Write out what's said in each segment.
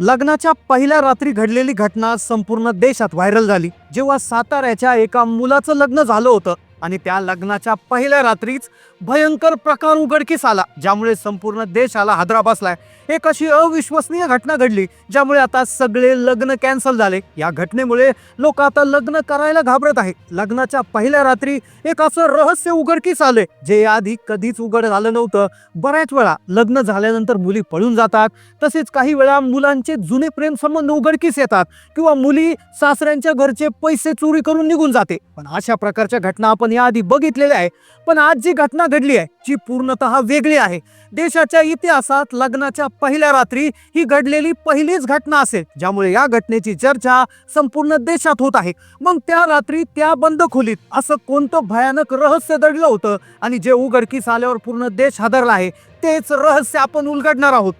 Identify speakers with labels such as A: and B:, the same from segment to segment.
A: लग्नाच्या पहिल्या रात्री घडलेली घटना संपूर्ण देशात व्हायरल झाली. जेव्हा साताऱ्याच्या एका मुलाचं लग्न झालं होतं आणि त्या लग्नाच्या पहिल्या रात्रीच भयंकर प्रकार उघडकीस आला ज्यामुळे संपूर्ण देशाला हादरा बसलाय. एक अशी अविश्वसनीय घटना घडली ज्यामुळे आता सगळे लग्न कॅन्सल झाले. या घटनेमुळे लोक आता लग्न करायला घाबरत आहे लग्नाच्या पहिल्या रात्री एक असं रहस्य उघडकीस आले जे आधी कधीच उघड झालं नव्हतं. बऱ्याच वेळा लग्न झाल्यानंतर मुली पळून जातात तसेच काही वेळा मुलांचे जुने प्रेम संबंध उघडकीस येतात किंवा मुली सासऱ्यांच्या घरचे पैसे चोरी करून निघून जाते. पण अशा प्रकारच्या घटना आपण आपण याआधी बघितलेले आहे. पण आज जी घटना घडली आहे जी पूर्णतः वेगळी आहे. देशाच्या इतिहासात लग्नाच्या पहिल्या रात्री ही घडलेली पहिलीच घटना असेल ज्यामुळे या घटनेची चर्चा संपूर्ण देशात होत आहे. मग त्या रात्री त्या बंद खोलीत असं कोणतं भयानक रहस्य दडलं होतं? आणि जे उघडकीस आल्यावर पूर्ण देश हादरला आहे तेच रहस्य आपण उलगडणार आहोत.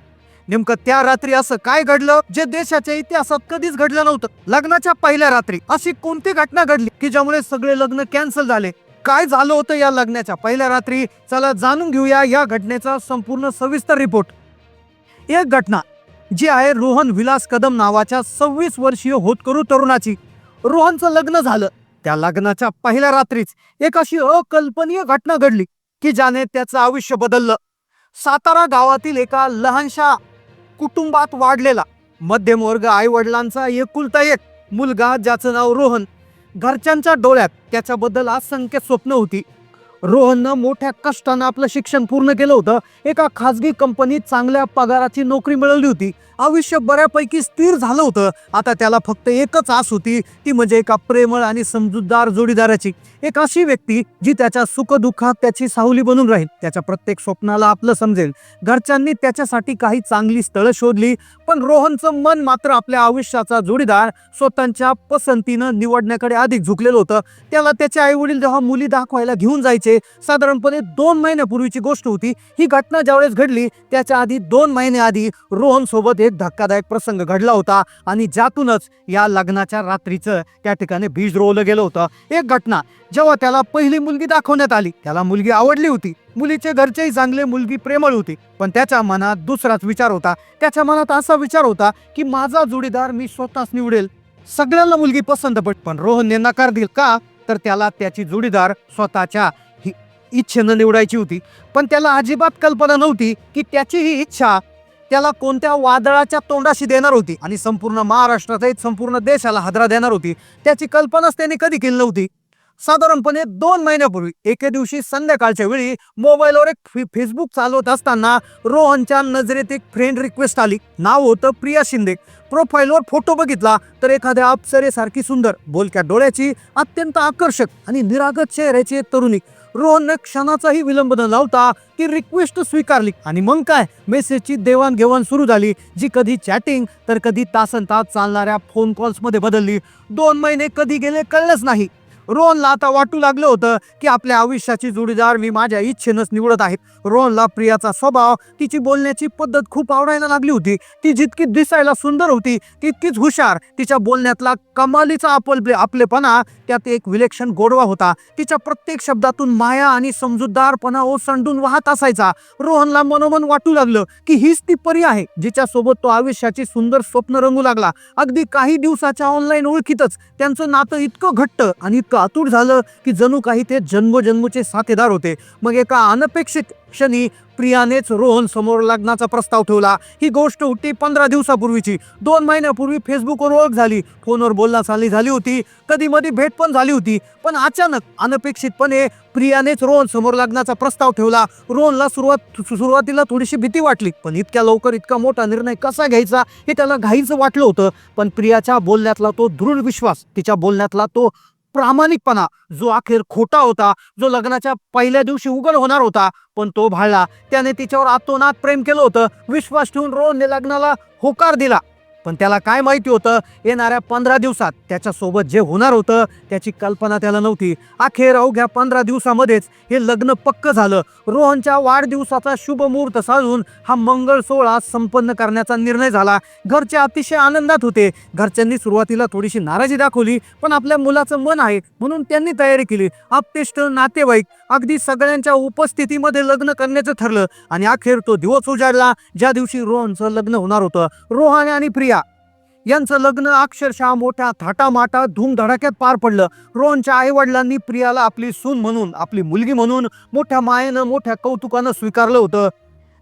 A: नेमकं त्या रात्री असं काय घडलं जे देशाच्या इतिहासात कधीच घडलं नव्हतं? लग्नाच्या पहिल्या रात्री अशी कोणती घटना घडली की ज्यामुळे सगळे लग्न कॅन्सल झाले? काय झालं होतं या लग्नाच्या पहिल्या रात्री? चला जाणून घेऊया या घटनेचा संपूर्ण सविस्तर रिपोर्ट. एक घटना जी आहे रोहन विलास कदम नावाच्या सव्वीस वर्षीय होतकरू तरुणाची. रोहनचं लग्न झालं. त्या लग्नाच्या पहिल्या रात्रीच एक अशी अकल्पनीय घटना घडली की ज्याने त्याचं आयुष्य बदललं. सातारा गावातील एका लहानशा कुटुंबात वाढलेला. मध्यमवर्ग आई वडिलांचा एकुलता एक मुलगा ज्याचं नाव रोहन. घरच्यांच्या डोळ्यात त्याच्याबद्दल असंख्य स्वप्न होती. रोहननं मोठ्या कष्टानं आपलं शिक्षण पूर्ण केलं होतं. एका खाजगी कंपनीत चांगल्या पगाराची नोकरी मिळवली होती. आयुष्य बऱ्यापैकी स्थिर झालं होतं. आता त्याला फक्त एकच आस होती. ती म्हणजे एका प्रेमळ आणि समजूतदार जोडीदाराची. एक अशी व्यक्ती जी त्याच्या सुखदुःखात त्याची सावली बनून राहील. त्याच्या प्रत्येक स्वप्नाला आपलं समजेल. घरच्यांनी त्याच्यासाठी काही चांगली स्थळं शोधली पण रोहनचं मन मात्र आपल्या आयुष्याचा जोडीदार स्वतःच्या पसंतीनं निवडण्याकडे अधिक झुकलेलं होतं. त्याला त्याचे आई वडील जेव्हा मुली दाखवायला घेऊन जायचे साधारणपणे दोन महिन्यापूर्वीची गोष्ट होती. ही घटना ज्यावेळेस घडली त्याच्या आधी दोन महिने आधी रोहन सोबत एक धक्कादायक प्रसंग घडला होता आणि ज्यातूनच या लग्नाच्या रात्रीचं त्या ठिकाणी बीज रोवलं गेलं होतं. एक घटना जेव्हा त्याला पहिली मुलगी दाखवण्यात आली त्याला मुलगी आवडली होती. मुलीचे घरचेही चांगले मुलगी प्रेमळ होती. पण त्याच्या मनात दुसराच विचार होता. त्याच्या मनात असा विचार होता की माझा जोडीदार मी स्वतःच निवडेल. सगळ्यांना मुलगी पसंत पट पण रोहनने नकार दिल. का? तर त्याला त्याची जोडीदार स्वतःच्या इच्छेनं निवडायची होती. पण त्याला अजिबात कल्पना नव्हती की त्याची ही इच्छा त्याला कोणत्या वादळाच्या तोंडाशी देणार होती आणि संपूर्ण महाराष्ट्रासहित संपूर्ण देशाला हादरा देणार होती. त्याची कल्पनाच त्याने कधी केली नव्हती. साधारणपणे दोन महिन्यापूर्वी एके दिवशी संध्याकाळच्या वेळी मोबाईलवर एक फे- फेसबुक चालवत असताना रोहनच्या नजरेत एक फ्रेंड रिक्वेस्ट आली. नाव होतं प्रिया शिंदे. प्रोफाईलवर फोटो बघितला तर एखाद्या अप्सरेसारखी सुंदर बोलक्या डोळ्याची अत्यंत आकर्षक आणि निरागत चेहऱ्याची एक तरुणी. रोहनने क्षणाचाही विलंब न लावता ती रिक्वेस्ट स्वीकारली. आणि मग काय? मेसेजची देवाणघेवाण सुरू झाली जी कधी चॅटिंग तर कधी तासन तास चालणाऱ्या फोन कॉल्समध्ये बदलली. दोन महिने कधी गेले कळलंच नाही. रोहनला आता वाटू लागलं होतं की आपल्या आयुष्याची जोडीदार मी माझ्या इच्छेनंच निवडत आहे. रोहनला प्रियाचा स्वभाव तिची बोलण्याची पद्धत खूप आवडायला लागली होती. ती जितकी दिसायला सुंदर होती तितकीच हुशार. तिच्या बोलण्यातला कमालीचा आपले आपलेपणा त्यात एक विलक्षण गोडवा होता. तिच्या प्रत्येक शब्दातून माया आणि समजूतदारपणा ओसंडून वाहत असायचा. रोहनला मनोमन वाटू लागलं की हीच ती परी आहे जिच्या सोबत तो आयुष्याची सुंदर स्वप्न रंगू लागला. अगदी काही दिवसाच्या ऑनलाईन ओळखीतच त्यांचं नातं इतकं घट्ट आणि इतकं आतुर झालं की जणू काही ते जन्मोजन्मचे साथीदार होते. मग एका अनपेक्षित क्षणी प्रियानेच रोहन समोर लग्नाचा प्रस्ताव ठेवला. ही गोष्ट होती पंधरा दिवसापूर्वीची. दोन महिन्यापूर्वी फेसबुकवर ओळख झाली. फोनवर बोलणं चालली झाली होती. कधी मधी भेट पण झाली होती. पण अचानक अनपेक्षितपणे प्रियानेच रोहन समोर लग्नाचा प्रस्ताव ठेवला. रोहनला सुरुवात सुरुवातीला थोडीशी भीती वाटली. पण इतक्या लवकर इतका मोठा निर्णय कसा घ्यायचा हे त्याला घाईचं वाटलं होतं. पण प्रियाच्या बोलण्यातला तो दृढ विश्वास तिच्या बोलण्यातला तो प्रामाणिकपणा जो अखेर खोटा होता जो लग्नाच्या पहिल्या दिवशी उघड होणार होता पण तो भाळला. त्याने तिच्यावर आतोनात प्रेम केलं होतं. विश्वास ठेवून रोहनने लग्नाला होकार दिला. पण त्याला काय माहिती होतं? येणाऱ्या पंधरा दिवसात त्याच्यासोबत जे होणार होतं त्याची कल्पना त्याला नव्हती. अखेर अवघ्या पंधरा दिवसामध्येच हे लग्न पक्क झालं. रोहनच्या वाढदिवसाचा शुभ मुहूर्त साधून हा मंगळ सोहळा संपन्न करण्याचा निर्णय झाला. घरचे अतिशय आनंदात होते. घरच्यांनी सुरुवातीला थोडीशी नाराजी दाखवली पण आपल्या मुलाचं मन आहे म्हणून त्यांनी तयारी केली. आपतेष्ट नातेवाईक अगदी सगळ्यांच्या उपस्थितीमध्ये लग्न करण्याचं ठरलं आणि अखेर तो दिवस उजाडला ज्या दिवशी रोहनचं लग्न होणार होतं. रोहन आणि प्रिया यांचं लग्न अक्षरशः मोठ्या थाटामाटा धूमधडाक्यात पार पडलं. रोहनच्या आईवडिलांनी प्रियाला आपली सून म्हणून आपली मुलगी म्हणून मोठ्या मायेनं मोठ्या कौतुकानं स्वीकारलं होतं.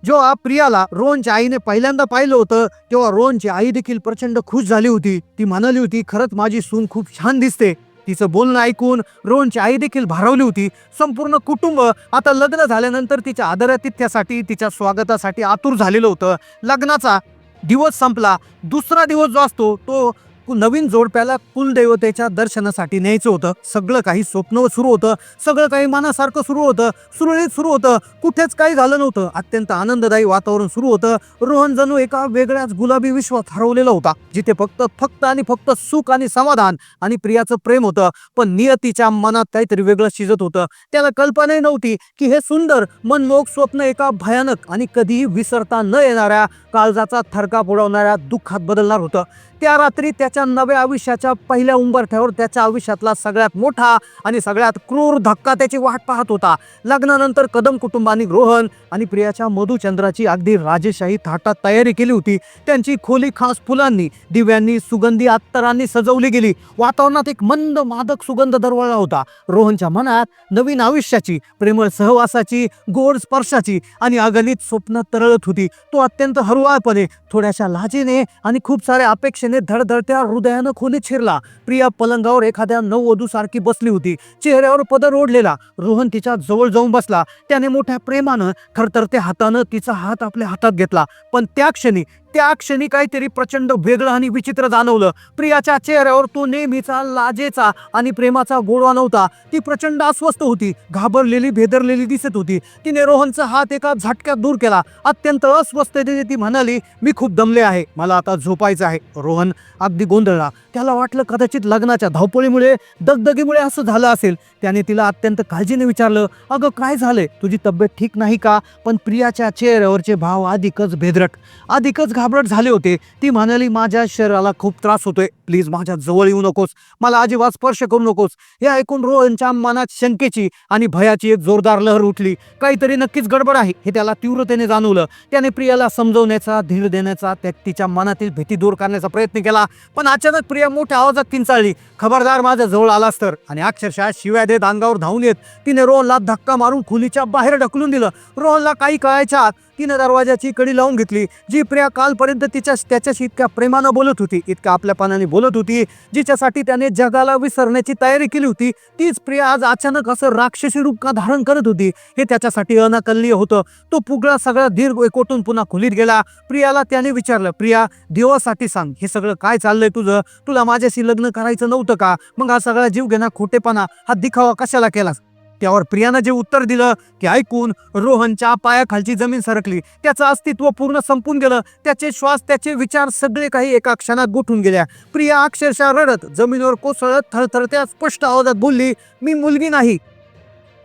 A: जेव्हा प्रियाला रोहनच्या आईने पहिल्यांदा पाहिलं होतं तेव्हा रोहनची आई देखील प्रचंड खुश झाली होती. ती म्हणाली होती खरंच माझी सून खूप छान दिसते. तिचं बोलणं ऐकून रोहनची आई देखील भारावली होती. संपूर्ण कुटुंब आता लग्न झाल्यानंतर तिच्या आदरातिथ्यासाठी तिच्या स्वागतासाठी आतुर झालेलं होतं. लग्नाचा दिवस संपला. दुसरा दिवस जो असतो तो नवीन जोडप्याला कुलदेवतेच्या दर्शनासाठी न्यायचं होतं. सगळं काही स्वप्न सुरू होतं. सगळं काही मनासारखं सुरू होतं. सुरळीत सुरू होतं. कुठेच काही झालं नव्हतं. अत्यंत आनंददायी वातावरण सुरू होतं. रोहन जणू एका वेगळ्याच गुलाबी विश्वात हरवलेला होता जिथे फक्त फक्त आणि फक्त सुख आणि समाधान आणि प्रियाचं प्रेम होतं. पण नियतीच्या मनात काहीतरी वेगळं शिजत होतं. त्याला कल्पनाही नव्हती की हे सुंदर मनमोहक स्वप्न एका भयानक आणि कधीही विसरता न येणाऱ्या काळजाचा थरकाप उडवणाऱ्या दुःखात बदलणार होतं. त्या रात्री त्याच्या नव्या आयुष्याच्या पहिल्या उंबरठ्यावर त्याच्या आयुष्यातला सगळ्यात मोठा आणि सगळ्यात क्रूर धक्का त्याची वाट पाहत होता. लग्नानंतर कदम कुटुंबानी रोहन आणि प्रियाच्या मधुचंद्राची अगदी राजेशाही थाटात तयारी केली होती. त्यांची खोली खास फुलांनी दिव्यांनी सुगंधी अत्तरांनी सजवली गेली. वातावरणात एक मंद मादक सुगंध दरवळला होता. रोहनच्या मनात नवीन आयुष्याची प्रेमळ सहवासाची गोड स्पर्शाची आणि अगणित स्वप्न तरळत होती. तो अत्यंत हरुवाळपणे थोड्याशा लाजेने आणि खूप साऱ्या अपेक्षेने धडधडत्या हृदयानं खोलीत शिरला. प्रिया पलंगावर एखाद्या नववधू सारखी बसली होती. चेहऱ्यावर पदर ओढलेला रोहन तिच्या जवळ जाऊन बसला. त्याने मोठ्या प्रेमानं थरथरत्या हातानं तिचा हात आपल्या हातात घेतला. पण त्या क्षणी त्या क्षणी काहीतरी प्रचंड वेगळं आणि विचित्र जाणवलं. प्रियाच्या चेहऱ्यावर तो नेहमीचा लाजेचा आणि प्रेमाचा गोडवा नव्हता. ती प्रचंड अस्वस्थ होती घाबरलेली भेदरलेली दिसत होती. तिने रोहनचा हात एका झटक्यात दूर केला. अत्यंत अस्वस्थतेने ती म्हणाली मी खूप दमले आहे. मला आता झोपायचं आहे. रोहन अगदी गोंधळला. त्याला वाटलं कदाचित लग्नाच्या धावपळीमुळे दगदगीमुळे असं झालं असेल. त्याने तिला अत्यंत काळजीने विचारलं अगं काय झालंय? तुझी तब्येत ठीक नाही का? पण प्रियाच्या चेहऱ्यावरचे भाव अधिकच भेदरट. अधिकच घाबरट झाले होते. ती म्हणाली माझ्या शरीराला खूप त्रास होतोय. प्लीज माझ्या जवळ येऊ नकोस. मला अजिबात स्पर्श करू नकोस. हे ऐकून रोहनच्या मनात शंकेची आणि भयाची एक जोरदार लहर उठली. काहीतरी नक्कीच गडबड आहे हे त्याला तीव्रतेने जाणवलं. त्याने प्रियाला समजवण्याचा धीर देण्याचा त्या तिच्या मनातील भीती दूर करण्याचा प्रयत्न केला. पण अचानक प्रिया मोठ्या आवाजात किंचाळली खबरदार माझ्या जवळ आलास तर. आणि अक्षरशः शिव्या देत अंगावर धावून येत तिने रोहनला धक्का मारून खुलीच्या बाहेर ढकलून दिलं. रोहनला काही कळायच्या तिनं दरवाजाची कडी लावून घेतली जी प्रिया कालपर्यंत तिच्या त्याच्याशी इतक्या प्रेमानं बोलत होती इतक्या आपल्यापणाने बोलत होती जिच्यासाठी त्याने जगाला विसरण्याची तयारी केली होती तीच प्रिया आज अचानक असं राक्षसी रूप का धारण करत होती हे त्याच्यासाठी अनाकलनीय होतं. तो पुगळा सगळा दीर्घ एकोटून पुन्हा खोलीत गेला. प्रियाला त्याने विचारलं प्रिया देवासाठी सांग हे सगळं काय चाललंय तुझं? तुला माझ्याशी लग्न करायचं नव्हतं का? मग हा सगळा जीव घेणा खोटेपणा हा दिखावा कशाला केलास? त्यावर प्रियानं जे उत्तर दिलं ते ऐकून रोहनच्या पायाखालची जमीन सरकली. त्याचं अस्तित्व पूर्ण संपून गेलं. त्याचे श्वास त्याचे विचार सगळे काही एका क्षणात गोठून गेल्या. प्रिया अक्षरशः रडत जमिनीवर कोसळत थरथरत्या स्पष्ट आवाजात बोलली मी मुलगी नाही.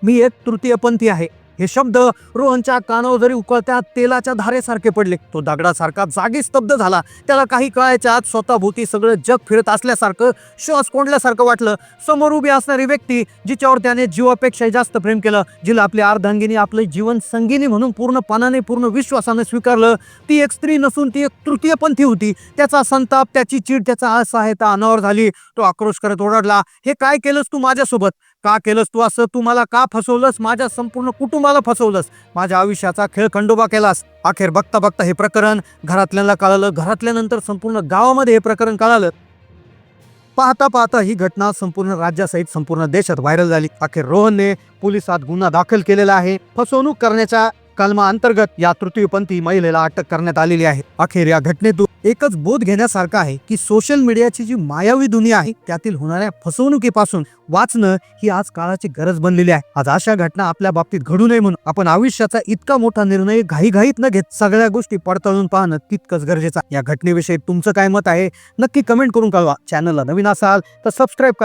A: मी एक तृतीयपंथी आहे. हे शब्द रोहनच्या कानावर जरी उकळत्या तेलाच्या धारेसारखे पडले तो दगडासारखा जागी स्तब्ध झाला. त्याला काही कळायच्या आत स्वतःभोवती सगळं जग फिरत असल्यासारखं श्वास कोंडल्यासारखं वाटलं. समोर उभी असणारी व्यक्ती जिच्यावर त्याने जीवापेक्षा जास्त प्रेम केलं जिला आपली अर्धांगिनी आपलं जीवन संगिनी म्हणून पूर्णपणाने पूर्ण विश्वासाने स्वीकारलं. ती एक स्त्री नसून ती एक तृतीयपंथी होती. त्याचा संताप त्याची चीड त्याचा असहायता अनावर झाली. तो आक्रोश करत ओरडला हे काय केलंस तू माझ्यासोबत? का केलंस तू असं? तू मला का फसवलंस? माझ्या संपूर्ण कुटुंबाला फसवलंस. माझ्या आयुष्याचा खेळ खंडोबा केलास. अखेर बघता बघता हे प्रकरण घरातल्यांना कळालं. घरातल्यानंतर संपूर्ण गावामध्ये हे प्रकरण कळालं. पाहता पाहता ही घटना संपूर्ण राज्यासहित संपूर्ण देशात व्हायरल झाली. अखेर रोहनने पोलिसात गुन्हा दाखल केलेला आहे. फसवणूक करण्याच्या कलमा अंतर्गत या तृतीयपंथी महिलेला अटक करण्यात आलेली आहे. अखेर या घटनेतून एकच बोध घेण्यासारखं आहे की सोशल मीडियाची जी मायावी दुनिया आहे त्यातील होणाऱ्या फसवणुकीपासून वाचणं ही आज काळाची गरज बनलेली आहे. आज अशा घटना आपल्या बाबतीत घडू नये म्हणून आपण आयुष्याचा इतका मोठा निर्णय घाईघाईत न घेत सगळ्या गोष्टी पडताळून पाहणं तितकंच गरजेचं या घटनेविषयी तुमचं काय मत आहे नक्की कमेंट करून कळवा. चॅनलला नवीन असाल तर सबस्क्राईब करा.